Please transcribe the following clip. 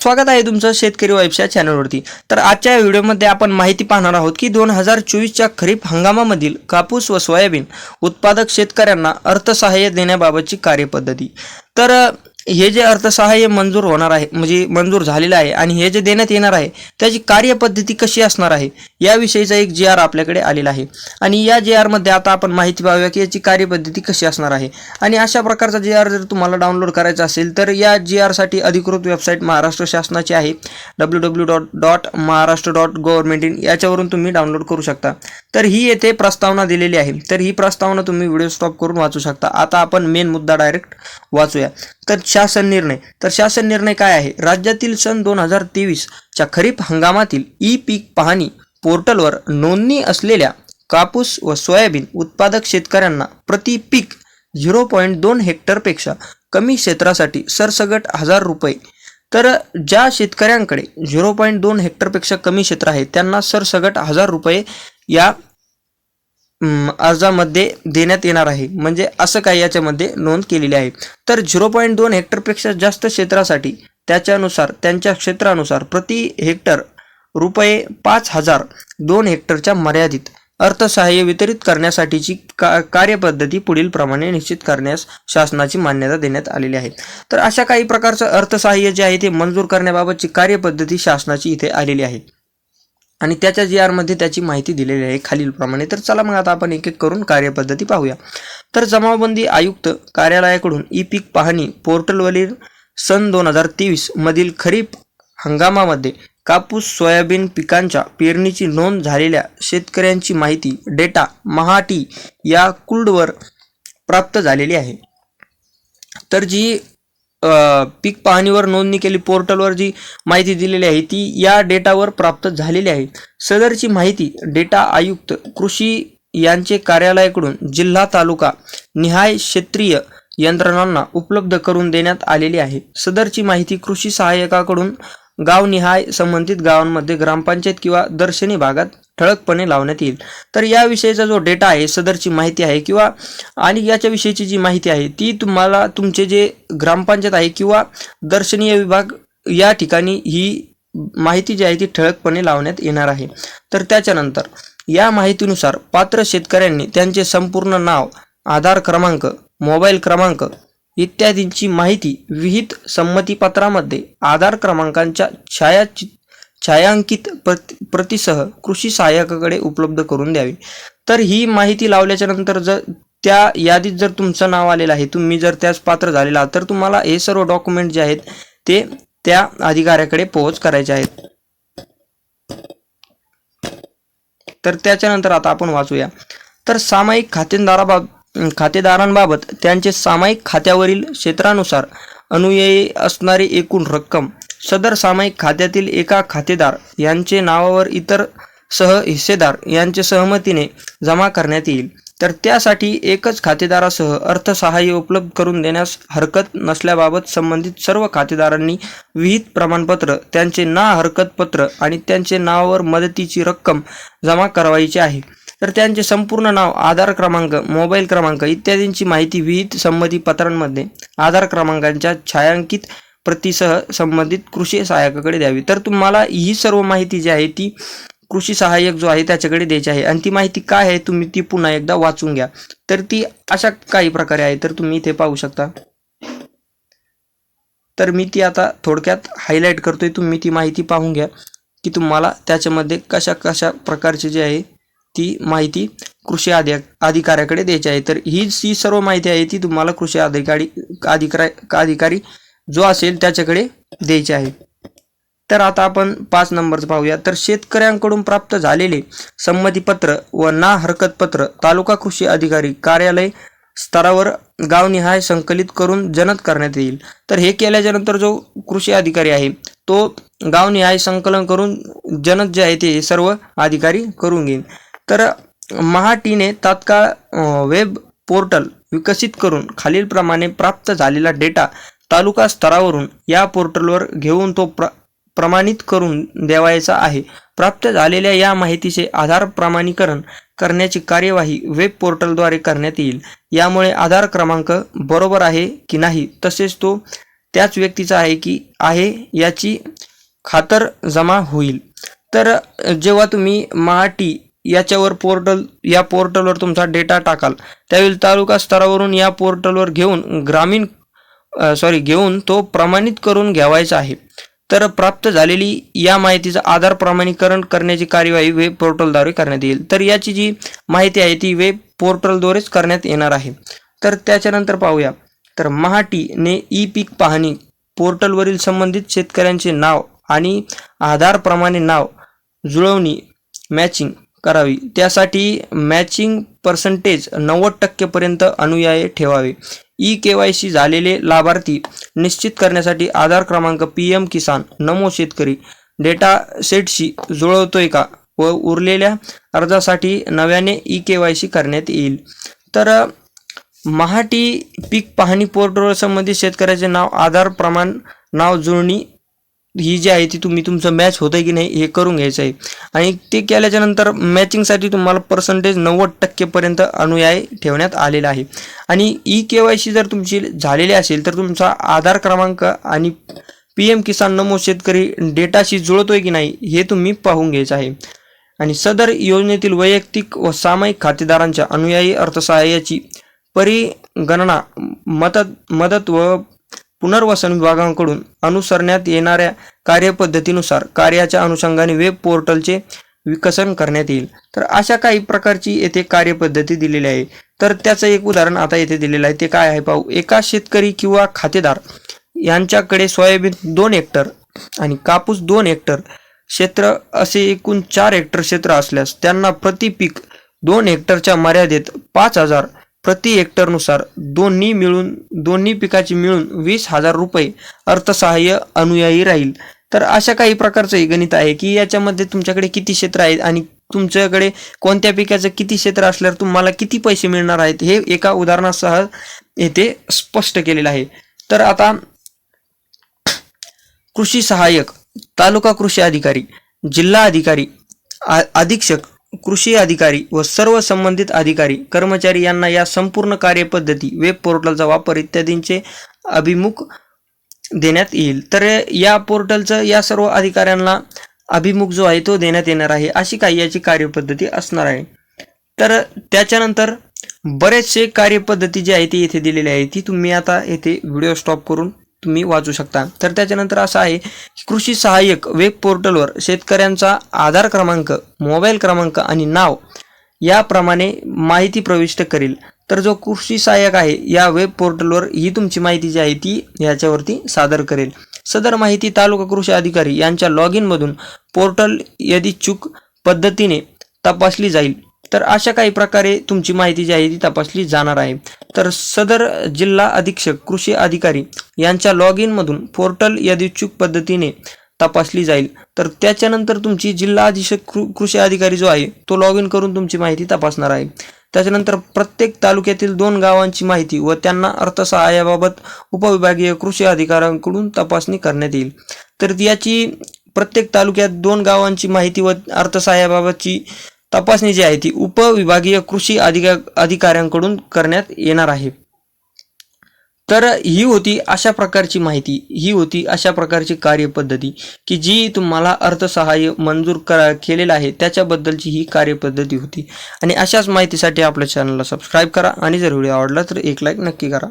स्वागत आहे तुमचं शेतकरी वाईब्स चॅनलवरती तर आजच्या व्हिडिओमध्ये आपण माहिती पाहणार आहोत की दोन हजार चोवीसच्या खरीप हंगामामधील कापूस व सोयाबीन उत्पादक शेतकऱ्यांना अर्थसहाय्य देण्याबाबतची कार्यपद्धती. तर हे जे अर्थसहाय्य मंजूर होणार आहे म्हणजे मंजूर झालेलं आहे आणि हे जे देण्यात येणार आहे त्याची कार्यपद्धती कशी असणार आहे याविषयीचा एक जी आर आपल्याकडे आलेला आहे. आणि या जी आरमध्ये आता आपण माहिती पाहूया की याची कार्यपद्धती कशी असणार आहे. आणि अशा प्रकारचा जी आर जर तुम्हाला डाउनलोड करायचा असेल तर या जी आरसाठी अधिकृत वेबसाईट महाराष्ट्र शासनाची आहे. W W dot dot Maharashtra dot government in याच्यावरून तुम्ही डाउनलोड करू शकता. तर ही येथे प्रस्तावना दिलेली आहे. तर ही प्रस्तावना तुम्ही व्हिडिओ स्टॉप करून वाचू शकता. आता आपण मेन मुद्दा डायरेक्ट वाचूया. तर शासन निर्णय. तर शासन निर्णय काय आहे? राज्यातील सन दोन हजार तेवीसच्या खरीप हंगामातील ई पीक पाहणी पोर्टलवर नोंदणी असलेल्या कापूस व सोयाबीन उत्पादक शेतकऱ्यांना प्रति पीक झिरो पॉईंट दोन हेक्टरपेक्षा कमी क्षेत्रासाठी सरसगट हजार रुपये. तर ज्या शेतकऱ्यांकडे झिरो पॉईंट दोन हेक्टरपेक्षा कमी क्षेत्र आहे त्यांना सरसगट हजार रुपये या अर्जामध्ये देण्यात येणार आहे. म्हणजे असं काही याच्यामध्ये नोंद केलेली आहे. तर झिरो पॉईंट दोन हेक्टरपेक्षा जास्त क्षेत्रासाठी त्याच्यानुसार त्यांच्या क्षेत्रानुसार प्रति हेक्टर रुपये पाच हजार दोन हेक्टरच्या मर्यादित अर्थसहाय्य वितरित करण्यासाठीची का कार्यपद्धती पुढील प्रमाणे निश्चित करण्यास शासनाची मान्यता देण्यात आलेली आहे. तर अशा काही प्रकारचं अर्थसहाय्य जे आहे ते मंजूर करण्याबाबतची कार्यपद्धती शासनाची इथे आलेली आहे. आणि त्याच्या जी आरमध्ये त्याची माहिती दिलेली आहे खालीलप्रमाणे. तर चला मग आता आपण एक एक करून कार्यपद्धती पाहूया. तर जमावबंदी आयुक्त कार्यालयाकडून ई पीक पाहणी पोर्टलवरील सन दोन हजार तेवीस मधील खरीप हंगामामध्ये कापूस सोयाबीन पिकांच्या पेरणीची नोंद झालेल्या शेतकऱ्यांची माहिती डेटा महाटी या कुल्डवर प्राप्त झालेली आहे. तर जी पीक पाहणीवर नोंदणी केली. पोर्टलवर जी माहिती दिलेली आहे ती या डेटावर प्राप्त झालेली आहे. सदरची माहिती डेटा आयुक्त कृषी यांचे कार्यालयाकडून जिल्हा तालुका निहाय क्षेत्रीय यंत्रणांना उपलब्ध करून देण्यात आलेली आहे. सदरची माहिती कृषी सहाय्यकाकडून गावनिहाय संबंधित गावांमध्ये ग्रामपंचायत किंवा दर्शनी भागात ठळकपणे लावण्यात येईल. तर याविषयीचा जो डेटा आहे सदरची माहिती आहे किंवा आणि याच्याविषयीची जी माहिती आहे ती तुम्हाला तुमचे जे ग्रामपंचायत आहे किंवा दर्शनीय विभाग या ठिकाणी ही माहिती जी आहे ती ठळकपणे लावण्यात येणार आहे. तर त्याच्यानंतर या माहितीनुसार पात्र शेतकऱ्यांनी त्यांचे संपूर्ण नाव आधार क्रमांक मोबाईल क्रमांक इत्यादींची माहिती विहित संमतीपत्रामध्ये आधार क्रमांकांच्या छायाचित छायांकित प्रति प्रतिसह कृषी सहाय्यकाकडे उपलब्ध करून द्यावी. तर ही माहिती लावल्याच्या नंतर जर त्या यादीत जर तुमचं नाव आलेलं आहे तुम्ही जर त्यास पात्र झालेला तर तुम्हाला हे सर्व डॉक्युमेंट जे आहेत ते त्या अधिकाऱ्याकडे पोहोच करायचे आहेत. तर त्याच्यानंतर आता आपण वाचूया. तर सामायिक खातेदाराबाब खातेदारांबाबत त्यांचे सामायिक खात्यावरील क्षेत्रानुसार अनुयायी असणारी एकूण रक्कम सदर सामायिक खात्यातील एका खातेदार यांचे नावावर इतर सह हिस्सेदार यांचे सहमतीने जमा करण्यात येईल. तर त्यासाठी एकच खातेदारासह अर्थसहाय्य उपलब्ध करून देण्यास हरकत नसल्याबाबत संबंधित सर्व खातेदारांनी विहित प्रमाणपत्र त्यांचे ना हरकत पत्र आणि त्यांचे नावावर मदतीची रक्कम जमा करावायची आहे. तर त्यांचे संपूर्ण नाव आधार क्रमांक मोबाईल क्रमांक इत्यादींची माहिती विहित संमती पत्रांमध्ये आधार क्रमांकांच्या छायांकित प्रतीसह संबंधित कृषी सहाय्यकाकडे द्यावी. तर तुम्हाला ही सर्व माहिती जी आहे ती कृषी सहाय्यक जो आहे त्याच्याकडे द्यायची आहे. आणि ती माहिती काय आहे तुम्ही ती पुन्हा एकदा वाचून घ्या. तर ती अशा काही प्रकारे आहे तर तुम्ही इथे पाहू शकता. तर मी ती आता थोडक्यात हायलाईट करतोय. तुम्ही ती माहिती पाहून घ्या की तुम्हाला त्याच्यामध्ये कशा कशा प्रकारची जी आहे ती माहिती कृषी अधि अधिकाऱ्याकडे द्यायची आहे. तर ही जी सर्व माहिती आहे ती तुम्हाला कृषी अधिकारी अधिकारी अधिकारी जो असेल त्याच्याकडे द्यायचे आहे. तर आता आपण पाच नंबरचं पाहूया. तर शेतकऱ्यांकडून प्राप्त झालेले संमतीपत्र व ना हरकत पत्र तालुका कृषी अधिकारी कार्यालय स्तरावर गावनिहाय संकलित करून जनत करण्यात येईल. तर हे केल्याच्यानंतर जो कृषी अधिकारी आहे तो गावनिहाय संकलन करून जनत जे आहे ते सर्व अधिकारी करून घेईल तर महाटीने तात्काळ वेब पोर्टल विकसित करून खालीलप्रमाणे प्राप्त झालेला डेटा तालुका स्तरावरून या पोर्टलवर घेऊन तो प्र प्रमाणित करून द्यावायचा आहे. प्राप्त झालेल्या या माहितीचे आधार प्रमाणीकरण करण्याची कार्यवाही वेब पोर्टलद्वारे करण्यात येईल. यामुळे आधार क्रमांक बरोबर आहे की नाही तसेच तो त्याच व्यक्तीचा आहे की आहे याची खातर जमा होईल. तर जेव्हा तुम्ही महाटी याच्यावर पोर्टल या पोर्टलवर तुमचा डेटा टाकाल त्यावेळी तालुका स्तरावरून या पोर्टलवर घेऊन ग्रामीण सॉरी घेऊन तो प्रमाणित करून घ्यावायचा आहे. तर प्राप्त झालेली या माहितीचं आधार प्रमाणीकरण करण्याची कार्यवाही वेब पोर्टलद्वारे करण्यात येईल. तर याची जी माहिती आहे ती वेब पोर्टलद्वारेच करण्यात येणार आहे. तर त्याच्यानंतर पाहूया. तर महाटीने ई पीक पाहणी पोर्टलवरील संबंधित शेतकऱ्यांचे नाव आणि आधारप्रमाणे नाव जुळवणी मॅचिंग करावी. त्यासाठी मॅचिंग पर्सेंटेज नव्वद टक्केपर्यंत अनुयायी ठेवावे. ई के वाय सी झालेले लाभार्थी निश्चित करण्यासाठी आधार क्रमांक पी एम किसान नमो शेतकरी डेटा सेटशी जुळवतोय का व उरलेल्या अर्जासाठी नव्याने ई के वाय सी करण्यात येईल. तर महाटी पीक पाहणी पोर्टलवर संबंधित शेतकऱ्याचे नाव आधार प्रमाण नाव जुळणी ही जी आहे ती तुम्ही तुमचं मॅच होतं की नाही हे करून घ्यायचं आहे. आणि ते केल्याच्यानंतर मॅचिंगसाठी तुम्हाला पर्सेंटेज नव्वद टक्केपर्यंत अनुयायी ठेवण्यात आलेला आहे. आणि ई के वाय सी जर तुमची झालेली असेल तर तुमचा आधार क्रमांक आणि पी एम किसान नमो शेतकरी डेटाशी जुळतोय की नाही हे तुम्ही पाहून घ्यायचं आहे. आणि सदर योजनेतील वैयक्तिक व सामायिक खातेदारांच्या अनुयायी अर्थसहाय्याची परिगणना मदत मदत व पुनर्वसन विभागाकडून अनुसरण्यात येणाऱ्या कार्यपद्धतीनुसार कार्याच्या अनुषंगाने वेब पोर्टलचे विकसन करण्यात येईल. तर अशा काही प्रकारची येथे कार्यपद्धती दिलेली आहे. तर त्याचं एक उदाहरण आता येथे दिलेलं आहे. ते काय आहे पाहू. एका शेतकरी किंवा खातेदार यांच्याकडे सोयाबीन दोन हेक्टर आणि कापूस दोन हेक्टर क्षेत्र असे एकूण चार हेक्टर क्षेत्र असल्यास त्यांना प्रति पीक दोन हेक्टरच्या मर्यादेत पाच हजार प्रति हेक्टरनुसार दोन्ही मिळून दोन्ही पिकाची मिळून वीस हजार रुपये अर्थसहाय्य अनुयायी राहील. तर अशा काही प्रकारचं हे गणित आहे की याच्यामध्ये तुमच्याकडे किती क्षेत्र आहेत आणि तुमच्याकडे कोणत्या पिकाचं किती क्षेत्र असल्यावर तुम्हाला किती पैसे मिळणार आहेत हे एका उदाहरणासह येथे स्पष्ट केलेलं आहे. तर आता कृषी सहाय्यक तालुका कृषी अधिकारी जिल्हा अधिकारी आ- अधीक्षक कृषी अधिकारी व सर्व संबंधित अधिकारी कर्मचारी यांना या संपूर्ण कार्यपद्धती वेब पोर्टलचा वापर इत्यादींचे अभिमुख देण्यात येईल. तर या पोर्टलचं या सर्व अधिकाऱ्यांना अभिमुख जो आहे तो देण्यात येणार आहे अशी काही याची कार्यपद्धती असणार आहे. तर त्याच्यानंतर बरेचसे कार्यपद्धती जी आहे ती येथे दिलेली आहे ती तुम्ही आता येथे व्हिडिओ स्टॉप करून तुम्ही वाचू शकता. तर त्याच्यानंतर असं आहे की कृषी सहाय्यक वेब पोर्टलवर शेतकऱ्यांचा आधार क्रमांक मोबाईल क्रमांक आणि नाव याप्रमाणे माहिती प्रविष्ट करेल. तर जो कृषी सहाय्यक आहे या वेब पोर्टलवर ही तुमची माहिती जी आहे ती याच्यावरती सादर करेल. सदर माहिती तालुका कृषी अधिकारी यांच्या लॉग इनमधून पोर्टल यदीच्छुक पद्धतीने तपासली जाईल तर अशा काही प्रकारे तुमची माहिती जी आहे ती तपासली जाणार आहे. तर सदर जिल्हा अधीक्षक कृषी अधिकारी यांच्या लॉग इनमधून पोर्टल यादीच्छुक पद्धतीने तपासली जाईल. तर त्याच्यानंतर तुमची जिल्हा अधीक्षक कृ- कृषी अधिकारी जो आहे तो लॉग इन करून तुमची माहिती तपासणार आहे. त्याच्यानंतर प्रत्येक तालुक्यातील दोन गावांची माहिती व त्यांना अर्थसहाय्याबाबत उपविभागीय कृषी अधिकाऱ्यांकडून तपासणी करण्यात येईल. तर याची प्रत्येक तालुक्यात दोन गावांची माहिती व अर्थसहाय्याबाबतची तपासणी जी आहे ती उपविभागीय कृषी अधिका अधिकाऱ्यांकडून करण्यात येणार आहे. तर ही होती अशा प्रकारची माहिती ही होती अशा प्रकारची कार्यपद्धती की जी तुम्हाला अर्थसहाय्य मंजूर करा केलेलं आहे त्याच्याबद्दलची ही कार्यपद्धती होती. आणि अशाच माहितीसाठी आपल्या चॅनलला सबस्क्राईब करा आणि जर व्हिडिओ आवडला तर एक लाईक नक्की करा.